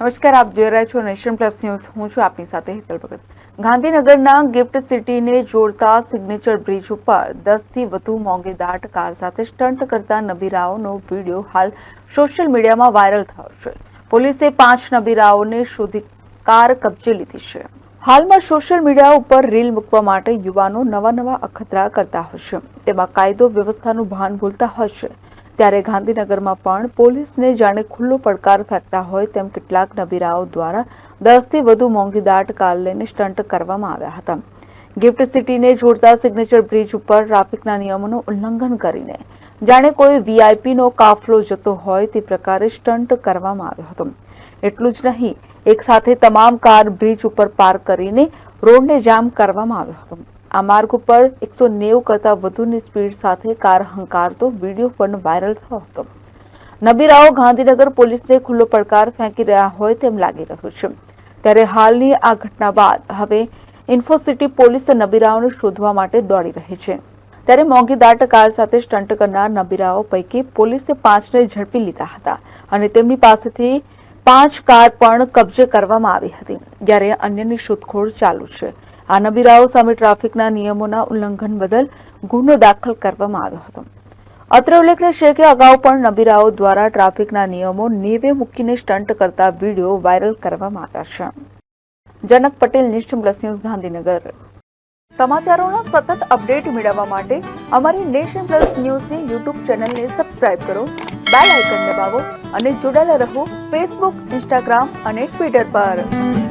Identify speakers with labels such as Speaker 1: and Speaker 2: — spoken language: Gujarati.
Speaker 1: નમસ્કાર, આપ જોઈ રહ્યા છો નેશન પ્લસ ન્યૂઝ. હું છું આપની સાથે હેતલ ભગત. ગાંધીનગરના ગિફ્ટ સિટીને જોડતા સિગ્નેચર બ્રિજ ઉપર દસથી વધુ મોંઘેદાટ કાર સાથે સ્ટન્ટ કરતા નબીરાઓનો વીડિયો હાલ સોશિયલ મીડિયામાં વાયરલ થયો છે. પોલીસે પાંચ નબીરાઓને શોધી કાર કબજે લીધી છે. હાલમાં સોશિયલ મીડિયા ઉપર રીલ મૂકવા માટે યુવાનો નવા નવા અખતરા કરતા હોય છે. તેમાં કાયદો વ્યવસ્થાનું ભાન ભૂલતા હોય છે. ત્યારે ગાંધીનગરમાં પણ પોલીસને જાણે ખુલ્લો પડકાર ફેંકતા હોય તેમ કેટલાક નબીરાઓ દ્વારા દસથી વધુ મોંઘીદાટ કાર લઈને સ્ટન્ટ કરવામાં આવ્યા હતા. ગિફ્ટ સિટીને જોડતા સિગ્નેચર બ્રિજ ઉપર ટ્રાફિકના નિયમોનું ઉલ્લંઘન કરીને જાણે કોઈ વીઆઈપીનો કાફલો જતો હોય તે પ્રકારે સ્ટન્ટ કરવામાં આવ્યો હતો. એટલું જ નહીં, એક સાથે તમામ કાર બ્રિજ ઉપર પાર્ક કરીને રોડને જામ કરવામાં આવ્યો હતો. આ માર્ગ ઉપર એકસો નેવું કરતાં વધુની સ્પીડ સાથે કાર હંકારતો વીડિયો પણ વાયરલ થયો હતો. નબીરાઓ ગાંધીનગર પોલીસને ખુલ્લો પડકાર ફેંકી રહ્યા હોય તેમ લાગી રહ્યું છે. ત્યારે હાલની આ ઘટના બાદ હવે ઇન્ફોસિટી પોલીસ નબીરાઓને શોધવા માટે દોડી રહી છે. ત્યારે મોંઘી દાટ કાર સાથે સ્ટન્ટ કરનાર નબીરાઓ પૈકી પોલીસે પાંચને ઝડપી લીધા હતા અને તેમની પાસેથી પાંચ કાર પણ કબજે કરવામાં આવી હતી, જ્યારે અન્યની શોધખોળ ચાલુ છે. આ નબીરાઓ સામે ટ્રાફિકના નિયમોના ઉલ્લંઘન બદલ ગુનો દાખલ કરવામાં આવ્યો હતો. અત્રે ઉલ્લેખનીય છે કે અગાઉ પણ નબીરાઓ દ્વારા ટ્રાફિકના નિયમો નેવે મૂકીને સ્ટન્ટ કરતા વીડિયો વાયરલ કરવામાં આવ્યા છે. Janak Patel nation plus news, Gandhinagar. સમાચારોના સતત અપડેટ મેળવવા માટે અમારી નેશન પ્લસ ન્યૂઝની યુટ્યુબ ચેનલને સબસ્ક્રાઇબ કરો, બેલ આઇકન દબાવો અને જોડાયેલા રહો ફેસબુક, ઇન્સ્ટાગ્રામ અને ટ્વિટર પર.